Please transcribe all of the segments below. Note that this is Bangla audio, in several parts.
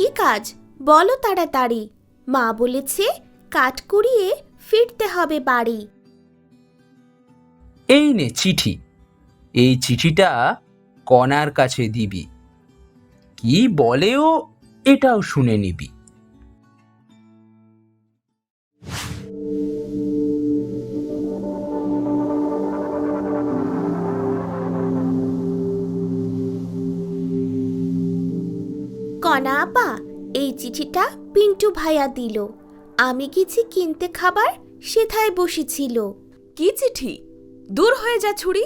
কি কাজ? বলো তাড়াতাড়ি। মা বলেছে, কাঠ কুড়িয়ে ফিরতে হবে বাড়ি। এই নে চিঠি। এই চিঠিটা কণার কাছে দিবি। কি বলেও এটাও শুনে নিবি। কণা আপা এই চিঠিটা পিন্টু ভাইয়া দিল। আমি কিছু কিনতে খাবার সেথায় বসেছিল। কি চিঠি? দূর হয়ে যা ছুরি।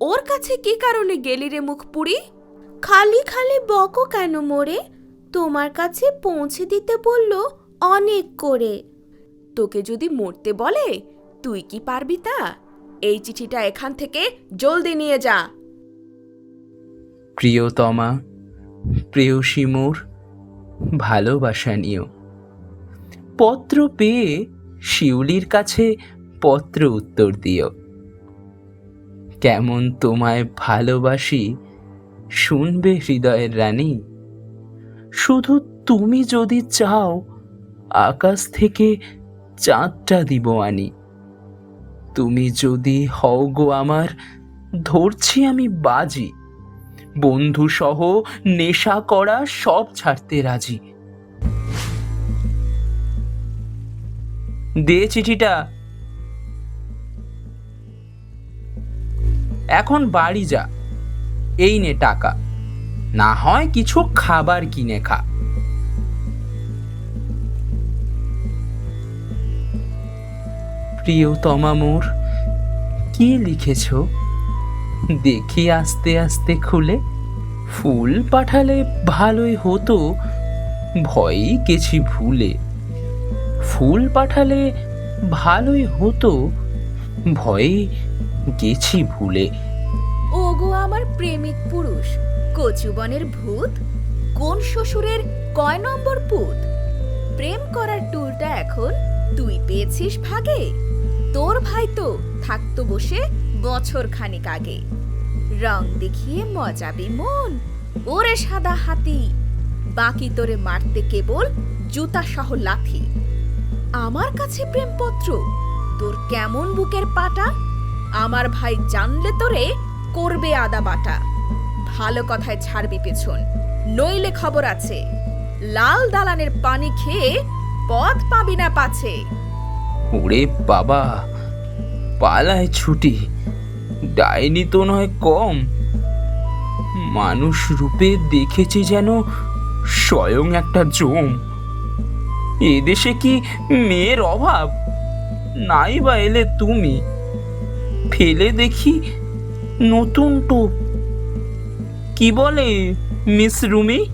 ওর কাছে কি কারণে গেলি রে মুখ পুড়ি? খালি খালি বকো কেন মোরে? তোমার কাছে পৌঁছে দিতে বলল অনেক করে। তোকে যদি মরতে বলে তুই কি পারবি তা? এই চিঠিটা এখান থেকে জলদি নিয়ে যা। প্রিয়তমা প্রেয়সী মোর ভালোবাসা নিও। পত্র পেয়ে শিউলির কাছে পত্র উত্তর দিও। কেমন তোমায় ভালোবাসি, শুনবে হৃদয়ের রানী। শুধু তুমি যদি চাও, আকাশ থেকে চাঁদটা দিব আনি। তুমি যদি হও গো আমার, ধরছি আমি বাজি। বন্ধু সহ নেশা করা সব ছাড়তে রাজি। দে চিঠিটা। এখন বাড়ি যা। এই নে টাকা। না হয় কিছু খাবার কিনে খা। প্রিয়তমা মোর, কি লিখেছো? দেখি আস্তে আস্তে খুলে। ফুল পাঠালে ভালোই হতো, ভয়ই গেছি ভুলে। ফুল পাঠালে ভালোই হতো ভয়ে গেছি ভুলে। ওগো আমার প্রেমিক পুরুষ কচুবনের ভূত, কোন শ্বশুরের কয় নম্বর পুত? প্রেম করার টুলটা এখন তুই পেয়েছিস ভাগে, তোর তো থাকতো বসে বছর খানিক আগে। রং দেখিয়ে মজাবি মন ওরে সাদা হাতি। বাকি তোরে মারতে কেবল জুতা সহ লাথি। আমার কাছে প্রেমপত্র, তোর কেমন বুকের পাটা? আমার ভাই জানলে তোরে করবে আদা বাটা। ভালো কথায় ছাড়বি পেছন, নইলে খবর আছে। লাল দালানের পানি খেয়ে পথ পাবি না পাছে। ওরে বাবা! পালায় ছুটি। ডাইনি তো নয় কম। মানুষ রূপে দেখেছি যেন স্বয়ং একটা জম। এদেশে কি মেয়ের অভাব? নাই বা এলে তুমি। ফেলে দেখি নতুন টোপ। কি বলে মিস রুমি?